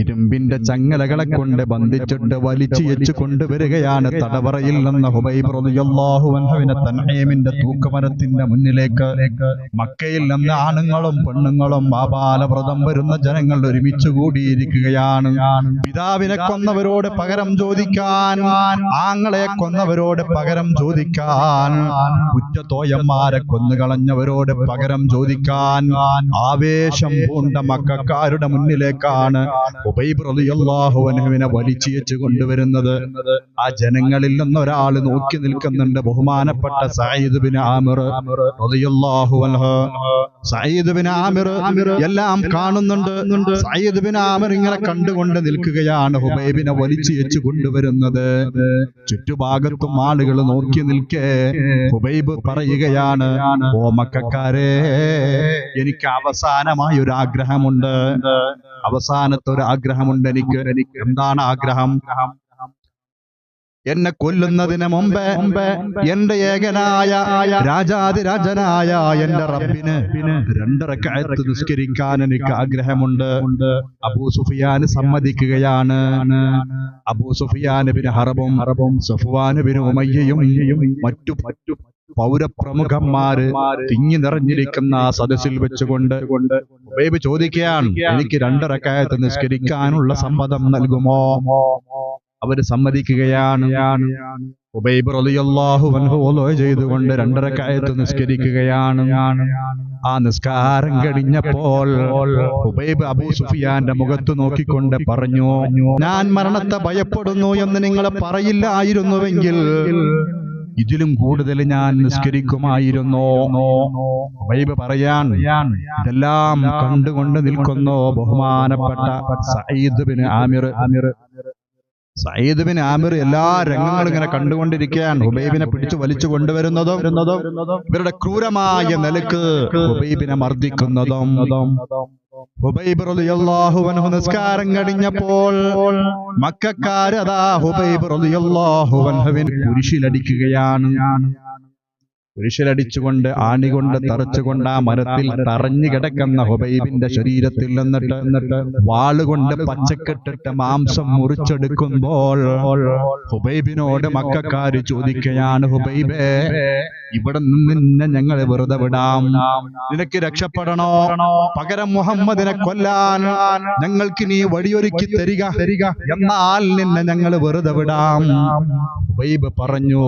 ഇരുമ്പിന്റെ ചങ്ങലകളെ കൊണ്ട് ബന്ധിച്ചിട്ട് വലിച്ചു വെച്ച് കൊണ്ടുവരികയാണ് തടവറയിൽ നിന്ന് ഹുബൈബ് റളിയല്ലാഹു അൻഹുവിനെ തൻഈമിന്റെ തൂക്കുമരത്തിന്റെ മുന്നിലേക്ക് മക്കയിൽ നിന്ന് ആണുങ്ങളും പെണ്ണുങ്ങളും ആപാലവ്രതം വരുന്ന ജനങ്ങൾ ഒരുമിച്ച് കൂടിയിരിക്കുകയാണ്. പിതാവിനെ കൊന്നവരോട് പകരം ചോദിക്കാൻ ആങ്ങളെ കൊന്നവരോട് പകരം ചോദിക്കാൻ കുറ്റത്തോയന്മാരെ കൊന്നുകളഞ്ഞവരോട് പകരം ചോദിക്കാൻ ആവേശം പൂണ്ട മക്കാരുടെ മുന്നിലേക്കാണ് അൻഹുവിനെ വലിച്ചിയച്ചു കൊണ്ടുവരുന്നത് ആ ജനങ്ങളിൽ നിന്ന് ഒരാൾ നോക്കി നിൽക്കുന്നുണ്ട്. ബഹുമാനപ്പെട്ട ആമിർ ആമിർ എല്ലാം കാണുന്നുണ്ട്. സയ്യിദ് ബിൻ ആമിർ ഇങ്ങനെ കണ്ടുകൊണ്ട് നിൽക്കുകയാണ് ഹുബൈബിനെ വലിച്ചിയച്ചു കൊണ്ടുവരുന്നത്. ചുറ്റുഭാഗത്തും ആളുകൾ നോക്കി നിൽക്കേ ഹുബൈബ് പറയുകയാണ് ഓ എനിക്ക് അവസാനമായി ഒരു ആഗ്രഹമുണ്ട്. അവസാനത്തെ ഒരു ആഗ്രഹമുണ്ട് എനിക്ക്. എന്താണ് ആഗ്രഹം. എന്നെ കൊല്ലുന്നതിന് മുമ്പേ എന്റെ ഏകനായ രാജാതിരാജനായ എന്റെ റബ്ബിന് രണ്ടരക്കായത്ത് നിസ്കരിക്കാൻ എനിക്ക് ആഗ്രഹമുണ്ട്. അബൂ സുഫിയാൻ സമ്മതിക്കുകയാണ്. അബൂ സുഫിയാൻ പിന്നെ ഹറബും ഹറബും സഫുവാന് ബിൻ ഉമയ്യയും മറ്റു മറ്റു പൗരപ്രമുഖന്മാര് തിങ്ങി നിറഞ്ഞിരിക്കുന്ന ആ സദസ്സിൽ വെച്ചുകൊണ്ട് ഉബൈബ് ചോദിക്കുകയാണ് എനിക്ക് രണ്ടരക്കായത്ത് നിസ്കരിക്കാനുള്ള സമ്മതം നൽകുമോ? അവർ സമ്മതിക്കുകയാണ്. ഉബൈബ് റളിയല്ലാഹു അൻഹു ചെയ്തുകൊണ്ട് രണ്ടരക്കായത്ത് നിസ്കരിക്കുകയാണ്. ആ നിസ്കാരം കഴിഞ്ഞപ്പോൾ ഉബൈബ് അബൂ സുഫിയാന്റെ മുഖത്ത് നോക്കിക്കൊണ്ട് പറഞ്ഞു ഞാൻ മരണത്തെ ഭയപ്പെടുന്നു എന്ന് നിങ്ങൾ പറയില്ലായിരുന്നുവെങ്കിൽ ഇതിലും കൂടുതൽ ഞാൻ നിസ്കരിക്കുമായിരുന്നു. വൈബ് പറയാൻ ഇതെല്ലാം കണ്ടുകൊണ്ട് നിൽക്കുന്നു ബഹുമാനപ്പെട്ട Sayyid bin Amir. Sayyid bin Amir എല്ലാ രംഗങ്ങളും ഇങ്ങനെ കണ്ടുകൊണ്ടിരിക്കുകയാണ്. ഹുബൈബിനെ പിടിച്ചു വലിച്ചു കൊണ്ടുവരുന്നതും ഇവരുടെ ക്രൂരമായ നിലയ്ക്ക് ഹുബൈബിനെ മർദ്ദിക്കുന്നതും. ഹുബൈബ് നിസ്കാരം കഴിഞ്ഞപ്പോൾ മക്കാരതാ ഹുബൈബ് റളിയല്ലാഹു അൻഹുവിനെ കുരിശിലടിക്കുകയാണ്. കുരിശിലടിച്ചുകൊണ്ട് ആണികൊണ്ട് തറച്ചുകൊണ്ട് ആ മരത്തിൽ തറഞ്ഞു കിടക്കുന്ന ഹുബൈബിന്റെ ശരീരത്തിൽ നിന്നിട്ട് എന്നിട്ട് വാളുകൊണ്ട് പച്ചക്കെട്ടിട്ട് മാംസം മുറിച്ചെടുക്കുമ്പോൾ ഹുബൈബിനോട് മക്കാര് ചോദിക്കുകയാണ് ഹുബൈബേ ഇവിടെ നിന്ന് നിന്നെ ഞങ്ങൾ വെറുതെ വിടാം. നിനക്ക് രക്ഷപ്പെടണോ? പകരം മുഹമ്മദിനെ കൊല്ലാൻ ഞങ്ങൾക്ക് നീ വഴിയൊരുക്കി തരിക. തരിക. എന്നാൽ നിന്നെ ഞങ്ങൾ വെറുതെ വിടാം. ഹുബൈബ് പറഞ്ഞു?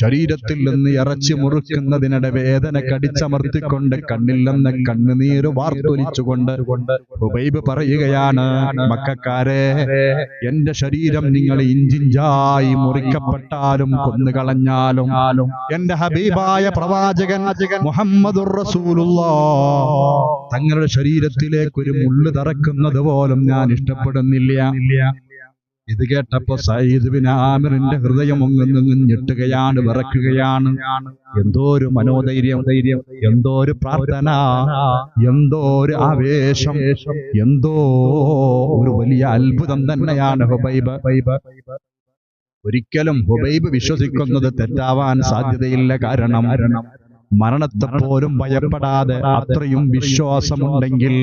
ശരീരത്തിൽ നിന്ന് ഇറച്ചി മുറിക്കുന്നതിനിടെ വേദന കടിച്ചമർത്തിക്കൊണ്ട് കണ്ണിൽ നിന്ന് കണ്ണുനീര് വാർത്തൊലിച്ചുകൊണ്ട് ഹുബൈബ് പറയുകയാണ് മക്കാരെ എന്റെ ശരീരം നിങ്ങൾ ഇഞ്ചിഞ്ചായി മുറിക്കപ്പെട്ടാലും കൊന്നുകളഞ്ഞാലും എന്റെ ഹബീബായ പ്രവാചകൻ മുഹമ്മദ് തങ്ങളുടെ ശരീരത്തിലേക്ക് ഒരു മുള്ളു തറക്കുന്നത് പോലും ഞാൻ ഇഷ്ടപ്പെടുന്നില്ല. ഇത് കേട്ടപ്പോ സയ്യിദ് ബിൻ ആമിറിന്റെ ഹൃദയം ഒങ്ങും ഞെട്ടുകയാണ് വിറക്കുകയാണ്. എന്തോ ഒരു മനോധൈര്യം ധൈര്യം എന്തോ ഒരു പ്രാർത്ഥന എന്തോ ഒരു ആവേശം എന്തോ ഒരു വലിയ അത്ഭുതം തന്നെയാണ് ഹുബൈബ്. ഒരിക്കലും ഹുബൈബ് വിശ്വസിക്കുന്നത് തെറ്റാവാൻ സാധ്യതയില്ല കാരണം മരണത്തെ പോലും ഭയപ്പെടാതെ അത്രയും വിശ്വാസമുണ്ടെങ്കിൽ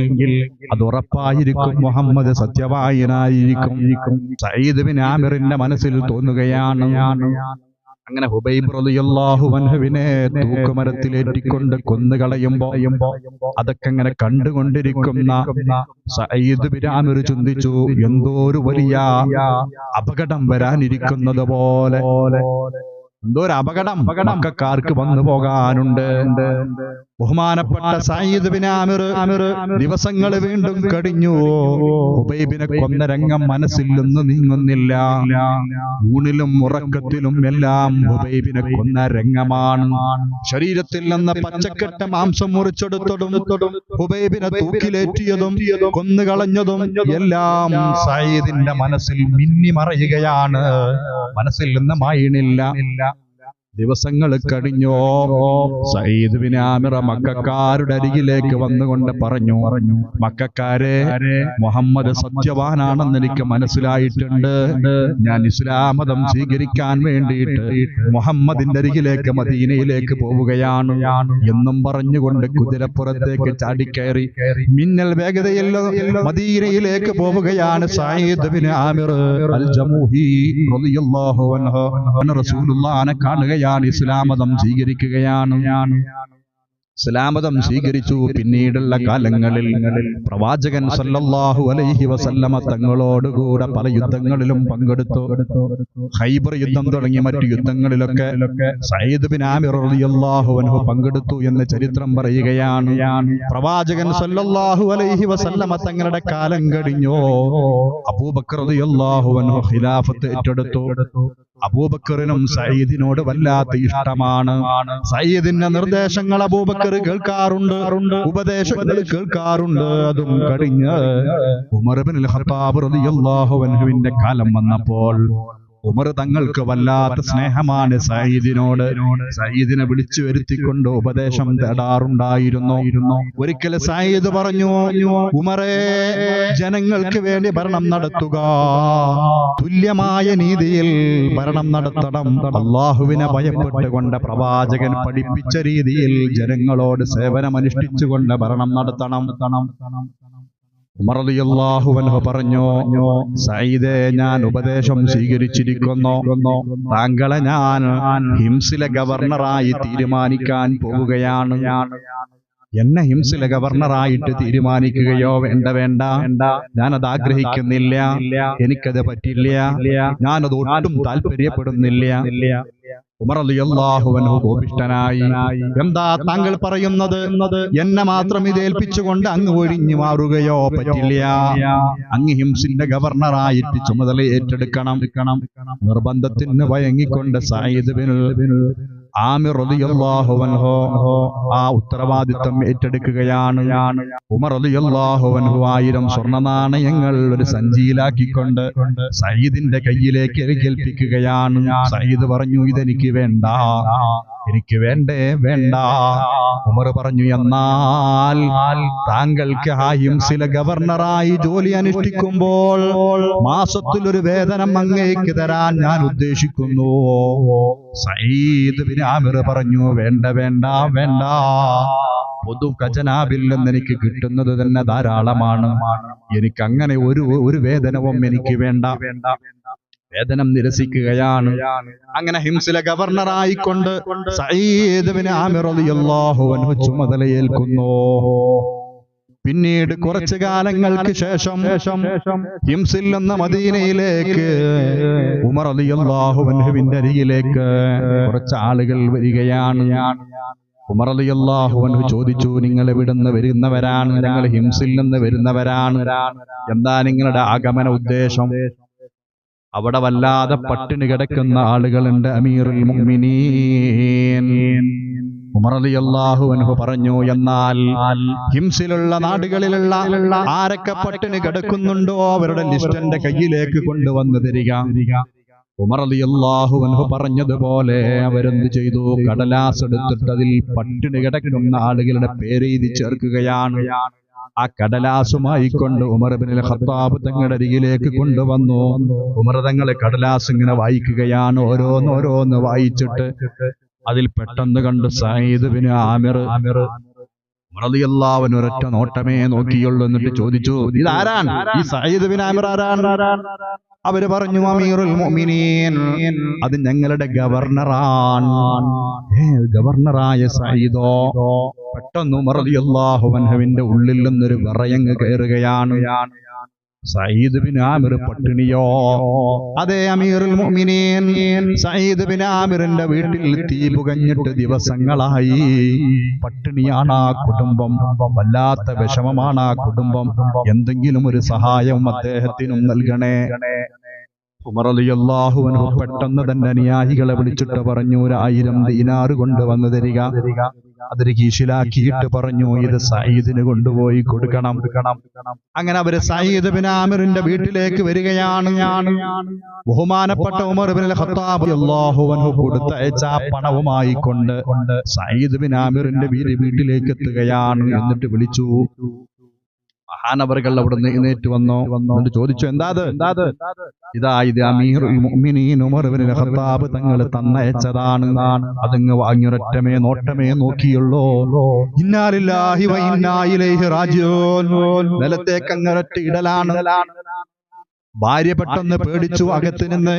അത് ഉറപ്പായിരിക്കും മുഹമ്മദ് സത്യവായനായിരിക്കും. സയ്യിദ് ബിൻ ആമിറിന്റെ മനസ്സിൽ തോന്നുകയാണ്. അങ്ങനെ ഹുബൈബ് തൂക്കുമരത്തിലേറ്റിക്കൊണ്ട് കൊന്നുകളയുമ്പോ അതൊക്കെ അങ്ങനെ കണ്ടുകൊണ്ടിരിക്കുന്ന സയ്യിദ് ബിരാമിർ ചിന്തിച്ചു എന്തോ ഒരു വലിയ അപകടം വരാനിരിക്കുന്നത് പോലെ. എന്തോ ഒരു അപകടം. മക്കാർക്ക് വന്നു പോകാനുണ്ട്. ബഹുമാനപ്പെട്ട സയ്യിദ് ബിൻ ആമിർ ദിവസങ്ങൾ വീണ്ടും കടിഞ്ഞു. ഉബൈബിനെ കൊന്ന രംഗം മനസ്സിൽ നിന്ന് നീങ്ങുന്നില്ല. ഊണിലും ഉറക്കത്തിലും എല്ലാം ഉബൈബിനെ കൊന്ന രംഗമാണ്. ശരീരത്തിൽ നിന്ന് പച്ചക്കെട്ട മാംസം മുറിച്ചെടുത്തതും ഉബൈബിനെ തൂക്കിലേറ്റിയതും കൊന്നുകളഞ്ഞതും എല്ലാം സയ്യിദിന്റെ മനസ്സിൽ മിന്നി മറയുകയാണ് മനസ്സിൽ നിന്ന് മായണില്ല. ദിവസങ്ങൾ കഴിഞ്ഞോ സയ്യിദ് ബിൻ ആമിറ മക്കാരുടെ അരികിലേക്ക് വന്നുകൊണ്ട് പറഞ്ഞു പറഞ്ഞു മക്കാരെ മുഹമ്മദ് സത്യവാനാണെന്ന് എനിക്ക് മനസ്സിലായിട്ടുണ്ട്. ഞാൻ ഇസ്ലാം മതം സ്വീകരിക്കാൻ വേണ്ടിയിട്ട് മുഹമ്മദിന്റെ അരികിലേക്ക് മദീനയിലേക്ക് പോവുകയാണ് എന്നും പറഞ്ഞുകൊണ്ട് കുതിരപ്പുറത്തേക്ക് ചാടിക്കയറി മിന്നൽ വേഗതയിൽ മദീനയിലേക്ക് പോവുകയാണ് Sayyid bin Amir al Jumahi റളിയല്ലാഹു അൻഹു റസൂലുള്ളാഹിനെ കാണുകയാണ് ഇസ്ലാം മതം സ്വീകരിക്കുകയാണ്. ഇസ്ലാം മതം സ്വീകരിച്ചു. പിന്നീടുള്ള കാലങ്ങളിൽ പ്രവാചകൻ സല്ലല്ലാഹു അലൈഹി വസല്ലമ തങ്ങളോടുകൂടെ പല യുദ്ധങ്ങളിലും പങ്കെടുത്തു. ഹൈബർ യുദ്ധം തുടങ്ങി മറ്റു യുദ്ധങ്ങളിലൊക്കെ സയ്യിദ് ബിൻ ആമിർ റളിയല്ലാഹു അൻഹു പങ്കെടുത്തു എന്ന് ചരിത്രം പറയുകയാണ്. പ്രവാചകൻ സല്ലല്ലാഹു അലൈഹി വസല്ലമ തങ്ങളുടെ കാലം കഴിഞ്ഞോ അബൂബക്കർ റളിയല്ലാഹു അൻഹു ഖിലാഫത്ത് ഏറ്റെടുത്തു. അബൂബക്കറിനും സയ്യിദിനോട് വല്ലാത്ത ഇഷ്ടമാണ്. സയ്യിദിന്റെ നിർദ്ദേശങ്ങൾ അബൂബക്കർ കേൾക്കാറുണ്ട്. ഉപദേശങ്ങൾ കേൾക്കാറുണ്ട്. അതും കഴിഞ്ഞ് ഉമർ ഇബ്നുൽ ഖത്താബ് റളിയല്ലാഹു അൻഹുവിന്റെ കാലം വന്നപ്പോൾ ഉമർ തങ്ങൾക്ക് വല്ലാത്ത സ്നേഹമാണ് സയ്യിദിനോട്. സയ്യിദിനെ വിളിച്ചു വരുത്തിക്കൊണ്ട് ഉപദേശം തേടാറുണ്ടായിരുന്നു. ഒരിക്കൽ സയ്യിദ് പറഞ്ഞു ഉമറേ ജനങ്ങൾക്ക് വേണ്ടി ഭരണം നടത്തുക. തുല്യമായ നീതിയിൽ ഭരണം നടത്തണം. അള്ളാഹുവിനെ ഭയപ്പെട്ടുകൊണ്ട് പ്രവാചകൻ പഠിപ്പിച്ച രീതിയിൽ ജനങ്ങളോട് സേവനമനുഷ്ഠിച്ചുകൊണ്ട് ഭരണം നടത്തണം. ഉമർ റളിയല്ലാഹു അൻഹു പറഞ്ഞു സയ്യിദേ ഞാൻ ഉപദേശം സ്വീകരിച്ചിരിക്കുന്നു. താങ്കളെ ഞാൻ ഹിംസിലെ ഗവർണറായി തീരുമാനിക്കാൻ പോവുകയാണ്. എന്നെ ഹിംസിലെ ഗവർണറായിട്ട് തീരുമാനിക്കുകയോ വേണ്ട വേണ്ട. ഞാനത് ആഗ്രഹിക്കുന്നില്ല. എനിക്കത് പറ്റില്ല. ഞാനത് ഒട്ടും താല്പര്യപ്പെടുന്നില്ല. അൻഹു കോപിഷ്ഠനായി. എന്താ താങ്കൾ പറയുന്നത്? എന്നെ മാത്രം ഇത് ഏൽപ്പിച്ചുകൊണ്ട് അങ്ങ് ഒഴിഞ്ഞു മാറുകയോ പറ്റില്ല. അങ്ങ് ഹിംസിന്റെ ഗവർണറായിട്ട് ചുമതല ഏറ്റെടുക്കണം. നിർബന്ധത്തിന് വയങ്ങിക്കൊണ്ട് സായിദ് ബിൻ ആമിർ ആ ഉത്തരവാദിത്വം ഏറ്റെടുക്കുകയാണ്. ഉമർ റളിയല്ലാഹു അൻഹു ആയിരം സ്വർണ നാണയങ്ങൾ ഒരു സഞ്ചിയിലാക്കിക്കൊണ്ട് സയ്യിദിന്റെ കയ്യിലേക്ക് ഏൽപ്പിക്കുകയാണ്. സയ്യിദ് പറഞ്ഞു ഇതെനിക്ക് വേണ്ട. എനിക്ക് വേണ്ടേ വേണ്ട. ഉമർ പറഞ്ഞു എന്നാൽ താങ്കൾക്ക് ആയും ചില ഗവർണറായി ജോലി അനുഷ്ഠിക്കുമ്പോൾ മാസത്തിൽ ഒരു വേതനം അങ്ങേക്ക് തരാൻ ഞാൻ ഉദ്ദേശിക്കുന്നു. സയ്യിദ് ബിൻ ആമിർ പറഞ്ഞു വേണ്ട വേണ്ട വേണ്ട. പൊതു ഖജനാബിൽ നിന്ന് എനിക്ക് കിട്ടുന്നത് തന്നെ ധാരാളമാണ്. എനിക്ക് അങ്ങനെ ഒരു ഒരു വേതനവും എനിക്ക് വേണ്ട വേണ്ട. വേതനം നിരസിക്കുകയാണ്. അങ്ങനെ ഹിംസിലെ ഗവർണറായിക്കൊണ്ട് ആയിക്കൊണ്ട് ആമിർ റളിയല്ലാഹു അൻഹു ചുമതലയേൽക്കുന്നു. പിന്നീട് കുറച്ചു കാലങ്ങൾക്ക് ശേഷം ഹിംസിൽ നിന്ന് മദീനയിലേക്ക് ഉമർ റളിയല്ലാഹു അൻഹുവിന്റെ അരികിലേക്ക് കുറച്ച് ആളുകൾ വരികയാണ്. ഉമർ റളിയല്ലാഹു അൻഹു ചോദിച്ചു നിങ്ങൾ ഇവിടുന്ന് വരുന്നവരാണ്? ഞങ്ങൾ ഹിംസിൽ നിന്ന് വരുന്നവരാണ്? എന്താ നിങ്ങളുടെ ആഗമന ഉദ്ദേശം? അവിടെ വല്ലാതെ പട്ടിണി കിടക്കുന്ന ആളുകളുണ്ട് അമീറുൽ മുഅ്മിനീൻ. ഉമർ പറഞ്ഞു എന്നാൽ ഹിംസിലുള്ള നാടുകളിലുള്ള ആരൊക്കെ പട്ടിണി കിടക്കുന്നുണ്ടോ അവരുടെ ലിസ്റ്റ് എന്റെ കയ്യിലേക്ക് കൊണ്ടുവന്ന് തരിക. ഉമർ റളിയല്ലാഹു അൻഹു പറഞ്ഞതുപോലെ അവരെന്ത് ചെയ്തു? കടലാസ് എടുത്തിട്ട് അതിൽ പട്ടിണി കിടക്കുന്ന ആളുകളുടെ പേരെഴുതി ചേർക്കുകയാണ്. ആ കടലാസുമായി കൊണ്ട് ഉമർ ബിൻ ഖത്താബ് തങ്ങളുടെ അരികിലേക്ക് കൊണ്ടുവന്നു. ഉമർ തങ്ങളെ കടലാസ് ഇങ്ങനെ വായിക്കുകയാണ് ഓരോന്നോരോന്ന് ഓരോന്ന് വായിച്ചിട്ട് അതിൽ പെട്ടെന്ന് കണ്ട് സയ്യിദ് ബിൻ ആമിർ. റളിയല്ലാഹു ഒരൊറ്റ നോട്ടമേ നോക്കിയുള്ളൂ എന്നിട്ട് ചോദിച്ചു ഇതാരാണ്? ഈ സയ്യിദ് ബിൻ ആമിർ ആരാൻ അവർ പറഞ്ഞു അമീറുൽ മുഅ്മിനീൻ അത് ഞങ്ങളുടെ ഗവർണറാണ്. ഗവർണറായ സയ്യിദോ പെട്ടെന്ന് ഉമർ റളിയല്ലാഹു അൻഹുവിന്റെ ഉള്ളിൽ നിന്നൊരു വിറയങ്ങ് കയറുകയാണ് സയ്യിദ് ബിൻ ആമിർ പട്ടിണിയോ? അതെ അമീറുൽ മുഅ്മിനീൻ സയ്യിദ് ബിൻ ആമിറിന്റെ വീട്ടിൽ തീ പുകഞ്ഞിട്ട് ദിവസങ്ങളായി. പട്ടിണിയാണ് ആ കുടുംബം. വല്ലാത്ത വിഷമമാണ് ആ കുടുംബം. എന്തെങ്കിലും ഒരു സഹായം അദ്ദേഹത്തിനും നൽകണേ. അൻഹു പെട്ടെന്ന് തന്നെ അനുയായികളെ വിളിച്ചിട്ട് പറഞ്ഞു ഒരായിരം ദീനാറ് കൊണ്ട് വന്നു തരിക. അതിന് കീശിലാക്കിയിട്ട് പറഞ്ഞു ഇത് സയ്യിദിന് കൊണ്ടുപോയി കൊടുക്കണം. അങ്ങനെ അവർ സയ്യിദ് ബിൻ ആമിറിന്റെ വീട്ടിലേക്ക് വരികയാണ്. ബഹുമാനപ്പെട്ട ഉമർ ബിൻ ഖത്താബ് അല്ലാഹു അൻഹു കൊടുത്തയച്ച പണവുമായി കൊണ്ട് സയ്യിദ് ബിൻ ആമിറിന്റെ വീട് വീട്ടിലേക്ക് എത്തുകയാണ് എന്നിട്ട് വിളിച്ചു. മഹാനവറുകൾ അവിടെ നിന്ന് എഴുന്നേറ്റ് വന്നോ? എന്നിട്ട് ചോദിച്ചു എന്താത്? ഇതാ ഇത് ഖത്താബ് തങ്ങൾ തന്നയച്ചതാണ്. അതങ്ങ് വാങ്ങിയൊരൊറ്റമേ നോട്ടമേ നോക്കിയുള്ളൂ. ഇന്നാലില്ലാഹി നിലത്തേക്ക് അങ്ങൊരൊറ്റ ഇടലാണ്. ഭാര്യ പെട്ടെന്ന് പേടിച്ചു അകത്ത് നിന്ന്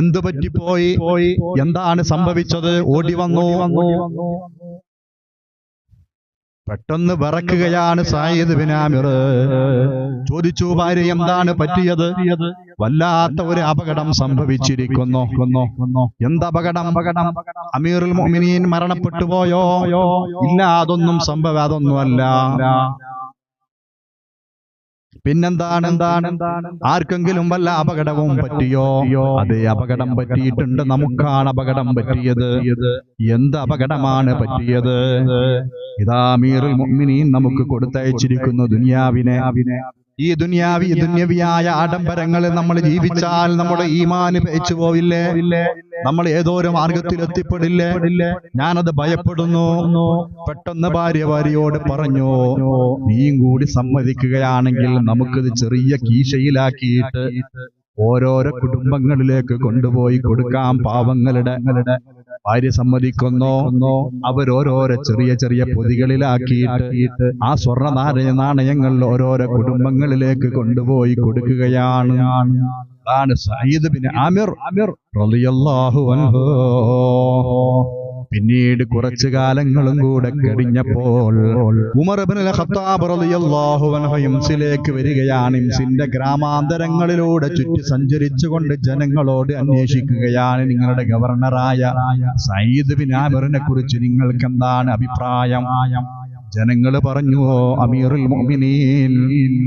എന്തു പറ്റിപ്പോയി? പോയി എന്താണ് സംഭവിച്ചത്? ഓടി വന്നു. പെട്ടെന്ന് വിറക്കുകയാണ് സായിദ് ബിനാമിർ ചോദിച്ചു ഭാര്യ എന്താണ് പറ്റിയത്? വല്ലാത്ത ഒരു അപകടം സംഭവിച്ചിരിക്കുന്നു. എന്ത് അപകടം? അപകടം? അമീറുൽ മൊമിനീൻ മരണപ്പെട്ടു പോയോ ഇല്ല അതൊന്നും സംഭവം അതൊന്നുമല്ല. പിന്നെന്താണ്? എന്താണ് ആർക്കെങ്കിലും വല്ല അപകടവും പറ്റിയോ? അതെ അപകടം പറ്റിയിട്ടുണ്ട്. നമുക്കാണ് അപകടം പറ്റിയത്. എന്ത് അപകടമാണ് പറ്റിയത്? ഇതാ മീറിൽ മുഅ്മിനീൻ നമുക്ക് കൊടുത്തയച്ചിരിക്കുന്നു ദുനിയാവിനെ. ഈ ദുനിയാവി ദുന്യവിയായ ആഡംബരങ്ങൾ നമ്മൾ ജീവിച്ചാൽ നമ്മുടെ ഈമാന് പേച്ചു പോവില്ലേ? നമ്മൾ ഏതോ ഒരു മാർഗത്തിൽ എത്തിപ്പെടില്ലേ? ഞാനത് ഭയപ്പെടുന്നു. പെട്ടെന്ന് ഭാര്യ ഭാര്യയോട് പറഞ്ഞു നീയും കൂടി സമ്മതിക്കുകയാണെങ്കിൽ നമുക്കിത് ചെറിയ കീശയിലാക്കിയിട്ട് ഓരോരോ കുടുംബങ്ങളിലേക്ക് കൊണ്ടുപോയി കൊടുക്കാം പാവങ്ങളുടെ ഭാര്യ സമ്മതിക്കുന്നു. അവരോരോരോ ചെറിയ ചെറിയ പൊതികളിലാക്കിയിട്ട് ആ സ്വർണ നാണയ നാണയങ്ങൾ ഓരോരോ കുടുംബങ്ങളിലേക്ക് കൊണ്ടുപോയി കൊടുക്കുകയാണ്. അതാണ് സയ്യിദ് ബിൻ ആമിർ റളിയല്ലാഹു അൻഹു. പിന്നീട് കുറച്ചു കാലങ്ങളും കൂടെ കഴിഞ്ഞപ്പോൾ ഇംസിലേക്ക് വരികയാണ്. ഇംസിന്റെ ഗ്രാമാന്തരങ്ങളിലൂടെ ചുറ്റി സഞ്ചരിച്ചുകൊണ്ട് ജനങ്ങളോട് അന്വേഷിക്കുകയാണ് നിങ്ങളുടെ ഗവർണറായ സയ്യിദ് ബിൻ ആമറിനെ കുറിച്ച് നിങ്ങൾക്ക് എന്താണ് അഭിപ്രായം? ജനങ്ങൾ പറഞ്ഞു അമീറുൽ മുഅ്മിനീൻ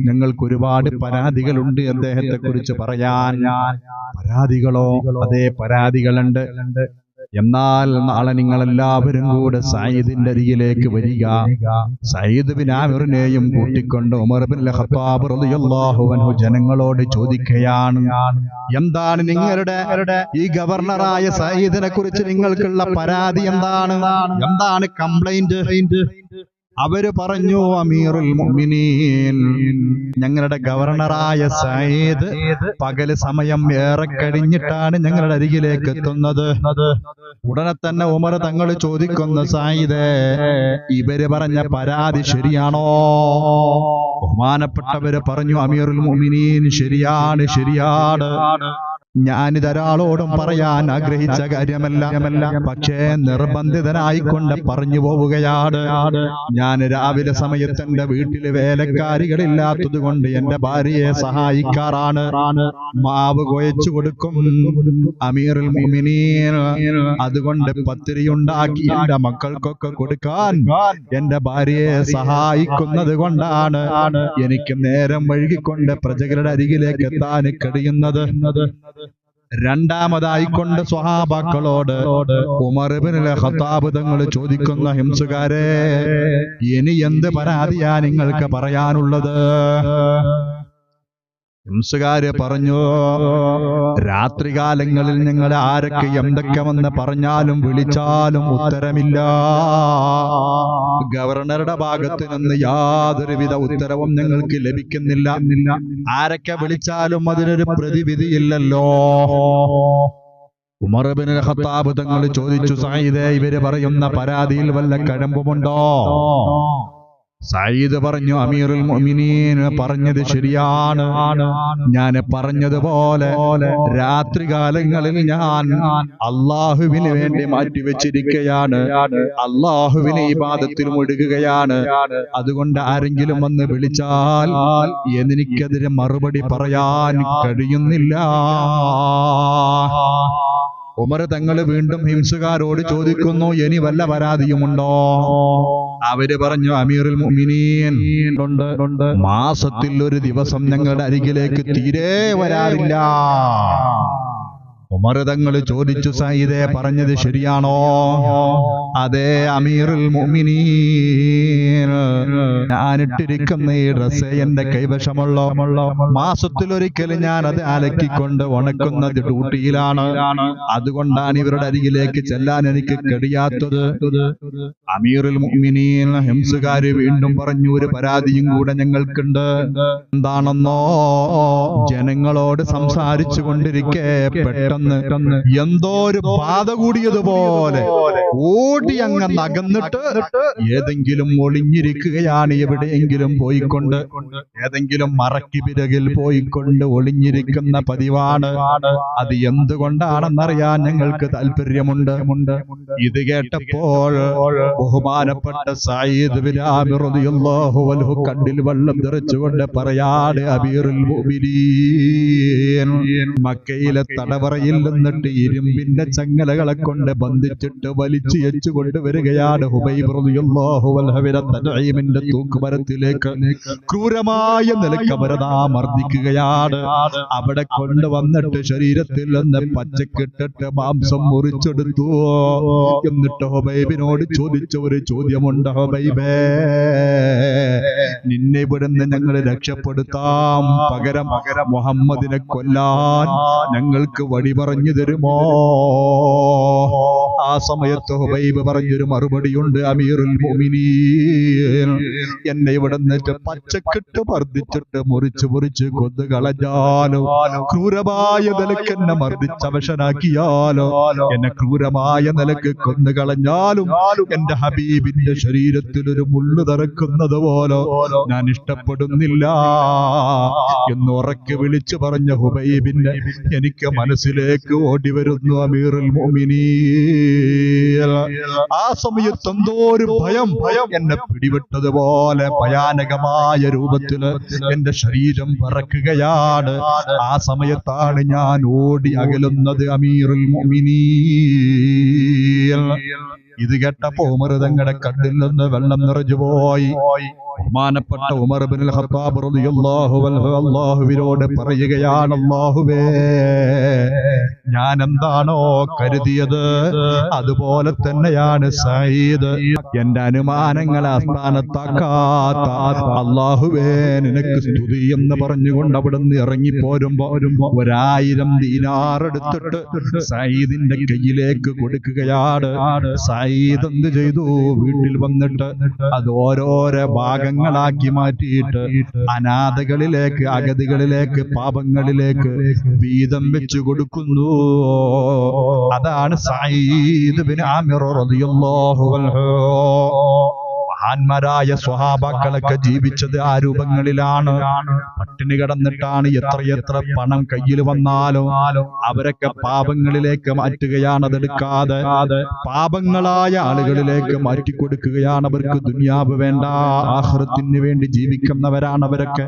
ഞങ്ങൾക്ക് ഒരുപാട് പരാതികളുണ്ട് അദ്ദേഹത്തെ കുറിച്ച് പറയാൻ. പരാതികളോ? അതേ പരാതികളുണ്ട്. എന്നാൽ നാളെ നിങ്ങൾ എല്ലാവരും കൂടെ സയ്യിദിന്റെ അരികിലേക്ക് വരിക. സയ്യിദ് ബിൻ ആമിറിനെയും കൂട്ടിക്കൊണ്ട് ഉമർ ബിൻ ഖത്താബ് റളിയല്ലാഹു അൻഹു ജനങ്ങളോട് ചോദിക്കുകയാണ് എന്താണ് നിങ്ങളുടെ ഈ ഗവർണറായ സയ്യിദിനെ കുറിച്ച് നിങ്ങൾക്കുള്ള പരാതി എന്താണ്? എന്താണ്? കംപ്ലൈന്റ് അവർ പറഞ്ഞു അമീറുൽ മുഅ്മിനീൻ. ഞങ്ങളുടെ ഗവർണറായ സയ്യിദ് പകൽ സമയം ഏറെ കഴിഞ്ഞിട്ടാണ് ഞങ്ങളുടെ അരികിലേക്ക് എത്തുന്നത്. ഉടനെ തന്നെ ഉമർ തങ്ങൾ ചോദിക്കുന്ന സായിദ് ഇവർ പറഞ്ഞ പരാതി ശരിയാണോ? ബഹുമാനപ്പെട്ടവര് പറഞ്ഞു അമീറുൽ മുഅ്മിനീൻ ശരിയാണ്. ശരിയാണ്. ഞാനിത് ഒരാളോടും പറയാൻ ആഗ്രഹിച്ച കാര്യമല്ല. പക്ഷേ നിർബന്ധിതനായിക്കൊണ്ട് പറഞ്ഞു പോവുകയാണ്. ഞാൻ രാവിലെ സമയത്ത് എന്റെ വീട്ടിൽ വേലക്കാരികളില്ലാത്തത് കൊണ്ട് എന്റെ ഭാര്യയെ സഹായിക്കാറാണ്. മാവ് കൊയച്ചു കൊടുക്കും. അമീറിൽ അതുകൊണ്ട് പത്തിരി ഉണ്ടാക്കി എന്റെ മക്കൾക്കൊക്കെ കൊടുക്കാൻ എന്റെ ഭാര്യയെ സഹായിക്കുന്നത് കൊണ്ടാണ് എനിക്ക് നേരം വഴുകിക്കൊണ്ട് പ്രജകളുടെ അരികിലേക്ക് എത്താൻ കഴിയുന്നത്. രണ്ടാമതായിക്കൊണ്ട് സ്വഹാബാക്കളോട് ഉമർബിനിൽ ഖത്താബ് തങ്ങൾ ചോദിക്കുന്ന ഹിംസുകാരെ ഇനി എന്ത് പരാതിയാ നിങ്ങൾക്ക് പറയാനുള്ളത്? ഹിംസുകാര് പറഞ്ഞു രാത്രികാലങ്ങളിൽ ഞങ്ങൾ ആരൊക്കെ എന്തൊക്കെ വന്ന് പറഞ്ഞാലും വിളിച്ചാലും ഉത്തരമില്ല. ഗവർണറുടെ ഭാഗത്ത് നിന്ന് യാതൊരുവിധ ഉത്തരവും ഞങ്ങൾക്ക് ലഭിക്കുന്നില്ല. ആരൊക്കെ വിളിച്ചാലും അതിനൊരു പ്രതിവിധിയില്ലല്ലോ. ഉമർബിൻ ഖത്താബ് തങ്ങൾ ചോദിച്ചു സായിദേ ഇവർ പറയുന്ന പരാതിയിൽ വല്ല കഴമ്പുമുണ്ടോ? സയ്യിദ് പറഞ്ഞു അമീറുൽ മുഅ്മിനീൻ പറഞ്ഞത് ശരിയാണ്. ഞാൻ പറഞ്ഞതുപോലെ രാത്രികാലങ്ങളിൽ ഞാൻ അള്ളാഹുവിന് വേണ്ടി മാറ്റിവെച്ചിരിക്കുകയാണ് അള്ളാഹുവിന് ഈ പാദത്തിൽ മുഴുകുകയാണ്. അതുകൊണ്ട് ആരെങ്കിലും വന്ന് വിളിച്ചാൽ എനിക്കെതിരെ മറുപടി പറയാൻ കഴിയുന്നില്ല. ഉമർ തങ്ങൾ വീണ്ടും ഹിംസുകാരോട് ചോദിക്കുന്നു ഇനി വല്ല പരാതിയുമുണ്ടോ? അവർ പറഞ്ഞു അമീറുൽ മുഅ്മിനീൻ മാസത്തിൽ ഒരു ദിവസം ഞങ്ങളുടെ അരികിലേക്ക് തീരെ വരാറില്ല. ഉമർ തങ്ങൾ ചോദിച്ചു സൈദേ പറഞ്ഞത് ശരിയാണോ? അതെ അമീറുൽ ഞാനിട്ടിരിക്കുന്ന ഈ ഡ്രസ്സ് എന്റെ കൈവശമുള്ള മാസത്തിലൊരിക്കൽ ഞാൻ അത് അലക്കിക്കൊണ്ട് ഉണക്കുന്നത് ഡ്യൂട്ടിയിലാണ്. അതുകൊണ്ടാണ് ഇവരുടെ അരികിലേക്ക് ചെല്ലാൻ എനിക്ക് കഴിയാത്തത് അമീറുൽ മുഅ്മിനീൻ ഹിംസുകാര് വീണ്ടും പറഞ്ഞു ഒരു പരാതിയും കൂടെ ഞങ്ങൾക്കുണ്ട്. എന്താണെന്നോ? ജനങ്ങളോട് സംസാരിച്ചു കൊണ്ടിരിക്കെ പെട്ടെന്ന് എന്തോ ഒരു ബാധ കൂടിയതുപോലെ ഓടി അങ്ങ് നകന്നിട്ട് ഏതെങ്കിലും ഒളിഞ്ഞിരിക്കുകയാണ് എവിടെയെങ്കിലും പോയിക്കൊണ്ട് ഏതെങ്കിലും മറക്കി പിറകിൽ പോയിക്കൊണ്ട് ഒളിഞ്ഞിരിക്കുന്ന പതിവാണ്. അത് എന്തുകൊണ്ടാണെന്നറിയാൻ ഞങ്ങൾക്ക് താല്പര്യമുണ്ട് ഇത് കേട്ടപ്പോൾ ബഹുമാനപ്പെട്ട റളിയല്ലാഹു അൻഹു കണ്ണിൽ വെള്ളം തെറിച്ചുകൊണ്ട് പറയാട് അബീറുൽ മക്കയിലെ തടവറയിൽ നിന്നിട്ട് ഇരുമ്പിന്റെ ചങ്ങലകളെ കൊണ്ട് ബന്ധിച്ചിട്ട് വലിച്ചു എച്ചു കൊണ്ടുവരികയാണ് ഹുബൈബ് റളിയല്ലാഹു അൻഹുവിനെ തനഈമിന്റെ തൂക്കുമരത്തിലേക്ക്. ക്രൂരമായ നിലയ്ക്ക് അവരതാ മർദ്ദിക്കുകയാണ്. അവിടെ കൊണ്ടുവന്നിട്ട് ശരീരത്തിൽ നിന്ന് പച്ചക്കിട്ടിട്ട് മാംസം മുറിച്ചെടുത്തു. എന്നിട്ട് ഹുബൈബിനോട് ചോദിച്ച ഒരു ചോദ്യമുണ്ട് ഹുബൈബേ നിന്നെ ഇവിടുന്ന് ഞങ്ങൾ രക്ഷപ്പെടുത്താം. പകരം മുഹമ്മദിനെ കൊല്ലാൻ ഞങ്ങൾക്ക് വഴി പറഞ്ഞു തരുമോ ആ സമയത്ത് ഹുബൈബ് പറഞ്ഞൊരു മറുപടിയുണ്ട് അമീറുൽ മുഅ്മിനീൻ. എന്നെ ഇവിടെ നിന്നിട്ട് പച്ചക്കിട്ട് മർദ്ദിച്ചിട്ട് മുറിച്ച് മുറിച്ച് കൊന്നു കളഞ്ഞാലോ? ക്രൂരമായ നിലയ്ക്ക് എന്നെ മർദ്ദിച്ച് അവശനാക്കിയാലോ? എന്നെ ക്രൂരമായ നിലയ്ക്ക് കൊന്നു കളഞ്ഞാലും എന്റെ ഹബീബിന്റെ ശരീരത്തിൽ ഒരു മുള്ളു തറക്കുന്നത് പോലെ ഞാൻ ഇഷ്ടപ്പെടുന്നില്ല എന്ന് ഉറക്കെ വിളിച്ചു പറഞ്ഞ ഹുബൈബിന്റെ എനിക്ക് മനസ്സിലേക്ക് ഓടി വരുന്നു അമീറുൽ മുഅ്മിനീൻ. ആ സമയത്ത് എന്തോ ഒരു ഭയം ഭയം എന്നെ പിടിവിട്ടതുപോലെ ഭയാനകമായ രൂപത്തിൽ എന്റെ ശരീരം പറക്കുകയാണ് ആ സമയത്താണ് ഞാൻ ഓടി അകലുന്നത് അമീറുൽ ഇത് കേട്ടപ്പോ ഉമർ തങ്ങളുടെ കണ്ണിൽ നിന്ന് വെള്ളം നിറഞ്ഞു പോയി. ബഹുമാനപ്പെട്ട ഉമർ ബിൻ ഖത്താബ് റളിയല്ലാഹു അൻഹു അല്ലാഹുവിനോട് പറയുകയാണ് അല്ലാഹുവേ ഞാൻ എന്താണോ കരുതിയത്? അതുപോലെ തന്നെയാണ് സയ്യിദ്. എന്റെ അനുമാനങ്ങളെ അസ്ഥാനത്താക്കാത്ത അല്ലാഹുവേ നിനക്ക് സ്തുതി എന്ന് പറഞ്ഞുകൊണ്ട് അവിടുന്ന് ഇറങ്ങി പോരുമ്പോ ഒരായിരം ദീനാറെടുത്തിട്ട് സയ്യിദിന്റെ കയ്യിലേക്ക് കൊടുക്കുകയാണ്. സയ്യിദ് എന്ത് ചെയ്തു? വീട്ടിൽ വന്നിട്ട് അത് ഓരോരോ ഭാഗങ്ങളാക്കി മാറ്റിയിട്ട് അനാഥകളിലേക്ക് അഗതികളിലേക്ക് പാപങ്ങളിലേക്ക് വീതം വെച്ചു കൊടുക്കുന്നു. അതാണ് സയ്യിദ് ബിൻ ആമിർ റളിയല്ലാഹു അൻഹു. മഹാന്മാരായ സ്വഹാബാക്കളൊക്കെ ജീവിച്ചത് ആ രൂപങ്ങളിലാണ്. പട്ടിണി കിടന്നിട്ടാണ് എത്രയെത്ര പണം കയ്യിൽ വന്നാലും അവരൊക്കെ പാപങ്ങളിലേക്ക് മാറ്റുകയാണ് അതെടുക്കാതെ പാപങ്ങളായ ആളുകളിലേക്ക് മാറ്റിക്കൊടുക്കുകയാണ് അവർക്ക് ദുനിയാവ് വേണ്ട ആഹൃത്തിന് വേണ്ടി ജീവിക്കുന്നവരാണ് അവരൊക്കെ.